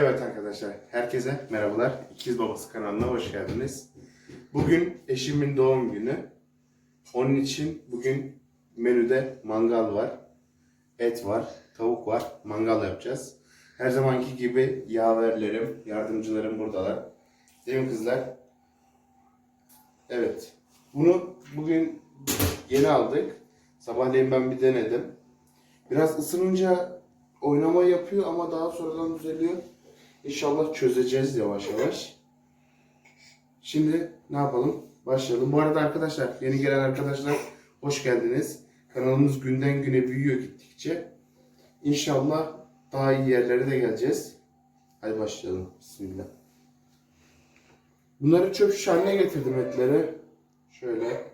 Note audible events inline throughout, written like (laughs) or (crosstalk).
Evet arkadaşlar, herkese merhabalar. İkiz Babası kanalına hoş geldiniz. Bugün eşimin doğum günü. Onun için bugün menüde mangal var, et var, tavuk var. Mangal yapacağız. Her zamanki gibi yaverlerim, yardımcılarım buradalar. Değil mi kızlar? Evet. Bunu bugün yeni aldık. Sabahleyin ben bir denedim. Biraz ısınınca oynama yapıyor ama daha sonradan düzeliyor. İnşallah çözeceğiz yavaş yavaş. Şimdi ne yapalım? Başlayalım. Bu arada arkadaşlar, yeni gelen arkadaşlar hoş geldiniz. Kanalımız günden güne büyüyor gittikçe. İnşallah daha iyi yerlere de geleceğiz. Hadi başlayalım. Bismillah. Bunları çöp şiş getirdim etleri. Şöyle.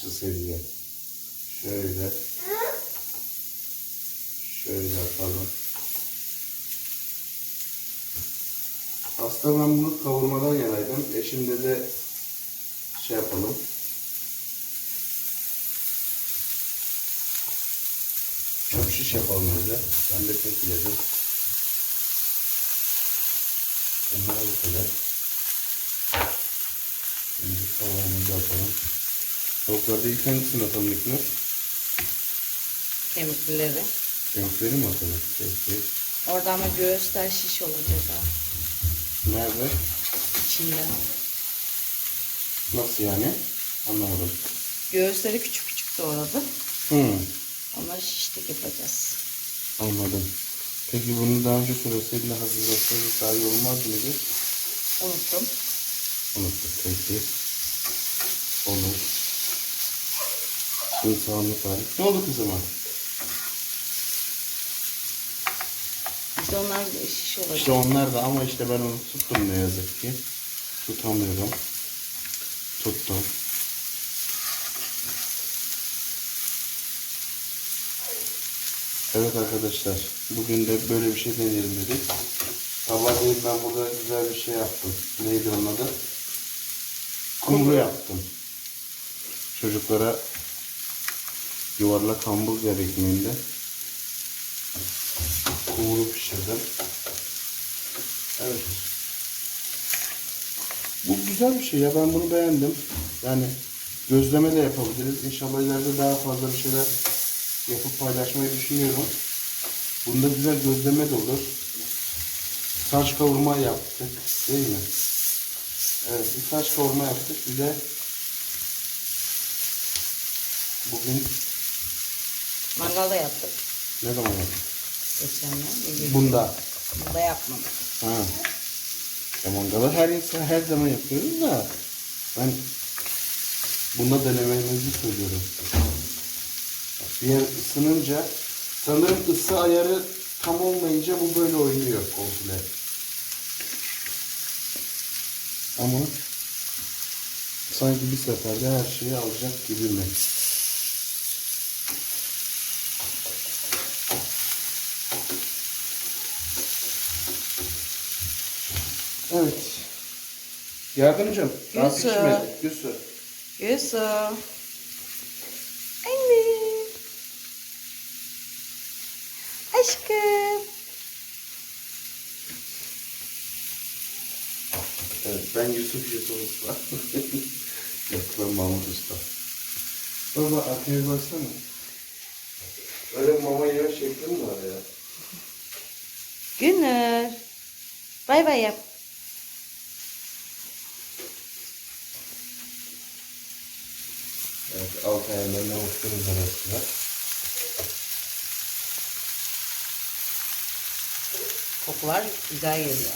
Şu seviye. Şöyle. Şöyle yapalım. Aslında ben bunu kavurmadan yanaydım. Eşim dedi şey yapalım. Çöp şiş yapalım dedi. Ben de pek yedim. Bunlar bu kadar. Şimdi kavurmamızı atalım. Tavuklarda ilk hangisini atalım İknur? Kemiklileri. Renkleri mi atalım? Peki. Orada ama göğüsler şiş olacak ha. Nerede? içinde. Nasıl yani? Anlamadım. Göğüsleri küçük küçük doğradı. Hmm. Onları şişlik yapacağız. Anladım. Peki bunu daha önce söyleseydin de hazırlasaydık daha iyi olmaz mıydı? Unuttum. Unuttum. Peki. Olur. Şimdi soğanlı tarif. Ne oldu kızıma? İşte onlar şiş olacak. İşte onlar da ama işte ben onu tuttum ne yazık ki. Tutamıyorum. Tuttum. Evet arkadaşlar. Bugün de böyle bir şey deneyelim dedik. Sabahleyin ben burada güzel bir şey yaptım. Neydi onun adı? Kumru yaptım. Çocuklara yuvarlak hamburger ekmeğinde kumru pişirdim. Evet. Bu güzel bir şey ya ben bunu beğendim. Yani gözleme de yapabiliriz. İnşallah ileride daha fazla bir şeyler yapıp paylaşmayı düşünüyorum. Bunda güzel gözleme de olur. Saç kavurma yaptık değil mi? Evet bir saç kavurma yaptık. Bir de bugün Mangalda yaptık. ne zaman yaptık? Geçenler. Bunda. Bunda yapmadık. Ha. Ya mangalı her insan her zaman yapıyoruz da ben bunda denemenizi söylüyorum. Bir yer ısınınca sanırım ısı ayarı tam olmayınca bu böyle oynuyor komple. Ama sanki bir seferde her şeyi alacak gibi mi? Evet. Yardımcım. Daha Yusuf. pişmedi. Yusuf. Yusuf. Anne. Aşkım. Evet ben Yusuf Yusuf Usta. (laughs) Yok ben Mahmut Usta. Baba arkaya baksana. Öyle mama yiyor şekli mi var ya? Günür. Bay bay yap. Evet alt ayarlarına bakıyoruz arasında. Kokular güzel geliyor.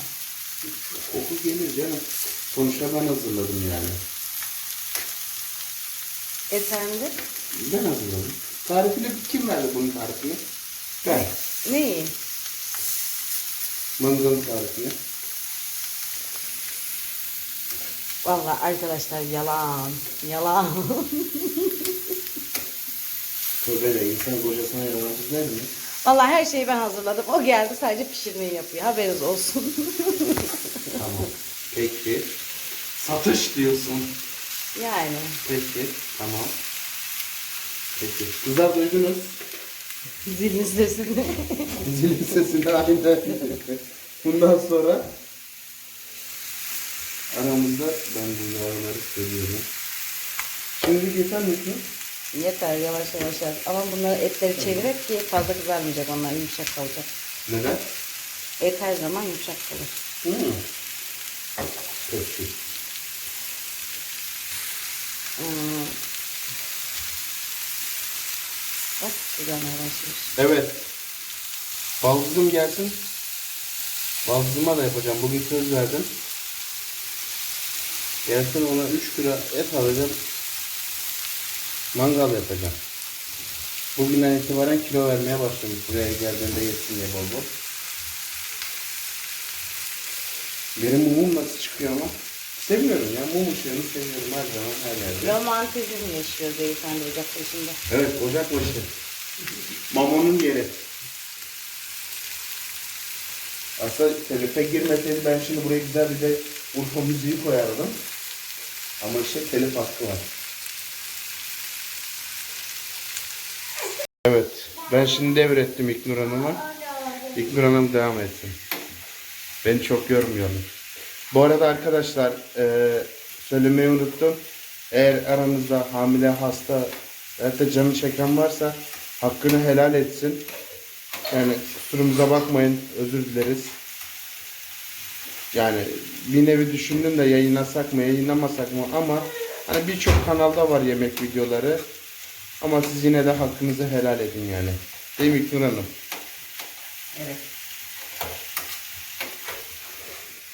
Koku gelir canım. Sonuçta ben hazırladım yani. Efendim? Ben hazırladım. Tarifini kim verdi bunun tarifini? Ben. Neyi? Mangalın tarifini. Vallahi arkadaşlar yalan. Yalan. Tövbe de insan kocasına yalancı der mi? Vallahi her şeyi ben hazırladım. O geldi sadece pişirmeyi yapıyor. Haberiniz olsun. (laughs) Tamam. Peki. Satış diyorsun. yani. Peki. Tamam. Peki. Kızlar duydunuz. Zilin sesini. Zilin sesini aynen. Bundan sonra aramızda ben bu yağları seviyorum. Şimdi yeter mi ki? Yeter yavaş yavaş yap. Ama bunları etleri çevirip ki fazla kızarmayacak onlar yumuşak kalacak. Neden? Et her zaman yumuşak kalır. Hmm. Peki. Hmm. Bak kızarmaya başlamış. Evet. Baldızım gelsin. Baldızıma da yapacağım. Bugün söz verdim. Gelsin ona 3 kilo et alacağım. Mangal yapacağım. Bugünden itibaren kilo vermeye başlamış. Buraya geldiğinde yesin diye bol bol. Benim mumum nasıl çıkıyor ama? Seviyorum ya. Mum ışığını seviyorum her zaman her yerde. Romantizm yaşıyor beyefendi ocak başında. Evet ocak başı. Mamonun yeri. Aslında telife girmeseydi ben şimdi buraya güzel bir de Urfa müziği koyardım. Ama işte telif hakkı var. Evet. Ben şimdi devrettim İknur Hanım'a. İknur Hanım devam etsin. Beni çok yormayalım. Bu arada arkadaşlar eee, söylemeyi unuttum. Eğer aranızda hamile, hasta da canı çeken varsa hakkını helal etsin. Yani kusurumuza bakmayın. Özür dileriz. Yani bir nevi düşündüm de yayınlasak mı yayınlamasak mı ama hani birçok kanalda var yemek videoları. Ama siz yine de hakkınızı helal edin yani. Değil mi İknur Hanım? Evet.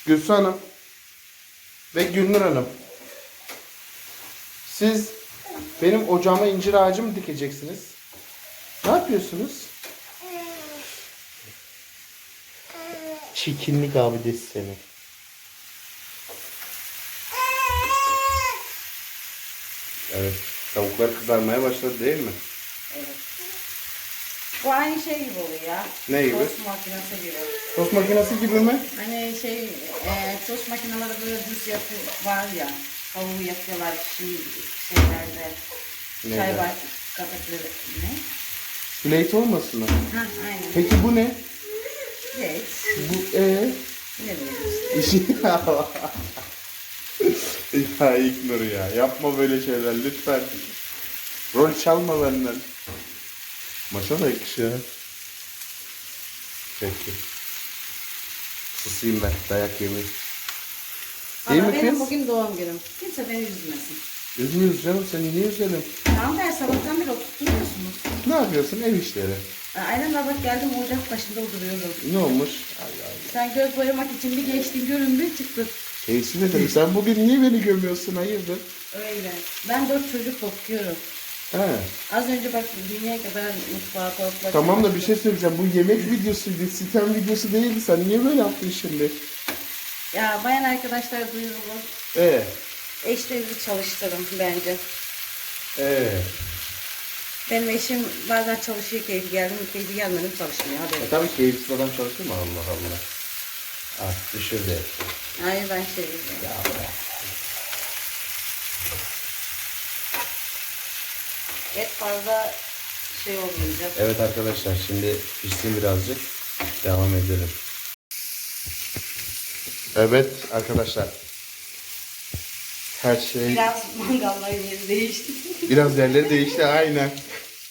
Gülsü Hanım ve Gülnur Hanım. Siz benim ocağıma incir ağacı mı dikeceksiniz? Ne yapıyorsunuz? Çirkinlik abidesi seni. Evet. Tavuklar kızarmaya başladı değil mi? Evet. Bu aynı şey gibi oluyor ya. Ne gibi? Tost makinesi gibi. Tost makinesi gibi mi? Hani şey, e, tost makineleri böyle düz yapı var ya. Tavuğu yapıyorlar şey, şeylerde. Neydi? Çay var kapakları. Ne? Plate olmasın mı? Ha aynen. Peki bu ne? Evet. Bu e Ne bileyim işte. (laughs) ya İknur ya. Yapma böyle şeyler lütfen. Rol çalma benden. Maça da yakışıyor. Peki. Susayım ben. Dayak Ama mi benim kız? bugün doğum günüm. Kimse beni üzmesin. Üzmüyoruz canım. Seni niye üzelim? Tamam der sabahtan beri oturtuyorsunuz. Ne yapıyorsun? Ev işleri. Aynen sabah geldim ocak başında oturuyorum. Ne olmuş? Ay ay. Sen göz boyamak için bir geçtin göründün çıktın. Keyifsiz ederim. Sen bugün niye beni gömüyorsun? Hayırdır? Öyle. Ben dört çocuk bakıyorum. He. Az önce bak dünya kadar mutfağa topla. Tamam da bir şey söyleyeceğim. Bu yemek videosuydu. Sitem videosu değildi. Sen niye böyle yaptın şimdi? Ya bayan arkadaşlar duyurulur. Ee. Eşlerinizi çalıştırın bence. Ee. Benim eşim bazen çalışıyor keyfi geldi mi keyfi gelmedi mi çalışmıyor. Haberi. E tabii keyifsiz adam çalışır mı? Allah Allah. Ah düşürdü. Hayır ben şey Ya be. Et fazla şey olmayacak. Evet arkadaşlar şimdi pişsin birazcık. Devam edelim. Evet arkadaşlar. Her şey Biraz mangalların yeri değişti. biraz yerleri değişti aynen.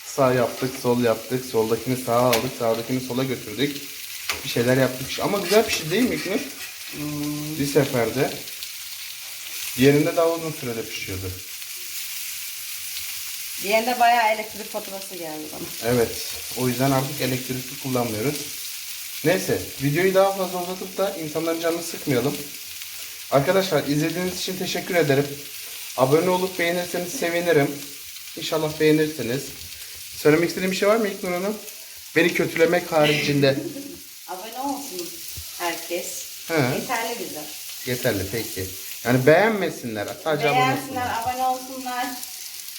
Sağ yaptık, sol yaptık. Soldakini sağa aldık, sağdakini sola götürdük. Bir şeyler yaptık. Ama güzel pişti değil mi İknur? Bir seferde. Diğerinde daha uzun sürede pişiyordu. Diğerinde bayağı elektrik faturası geldi bana. Evet. O yüzden artık elektrikli kullanmıyoruz. Neyse. Videoyu daha fazla uzatıp da insanların canını sıkmayalım. Arkadaşlar izlediğiniz için teşekkür ederim. Abone olup beğenirseniz sevinirim. İnşallah beğenirsiniz. Söylemek istediğim bir şey var mı İlknur Hanım? Beni kötülemek haricinde. (laughs) Herkes. He. Yeterli bize. Yeterli peki. Yani beğenmesinler. Sadece. Beğensinler, abone olsunlar.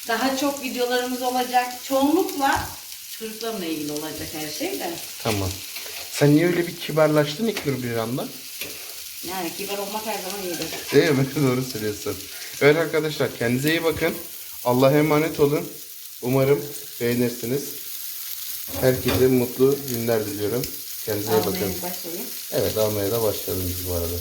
Daha çok videolarımız olacak. Çoğunlukla çocuklarımla ilgili olacak her şey de. Tamam. Sen niye öyle bir kibarlaştın İlknur bir anda? Yani kibar olmak her zaman iyidir. Değil mi? (laughs) Doğru söylüyorsun. Evet arkadaşlar kendinize iyi bakın. Allah'a emanet olun. Umarım beğenirsiniz. Herkese mutlu günler diliyorum. Kendinize iyi bakın. Almaya başlayayım. Evet almaya da başladım biz bu arada.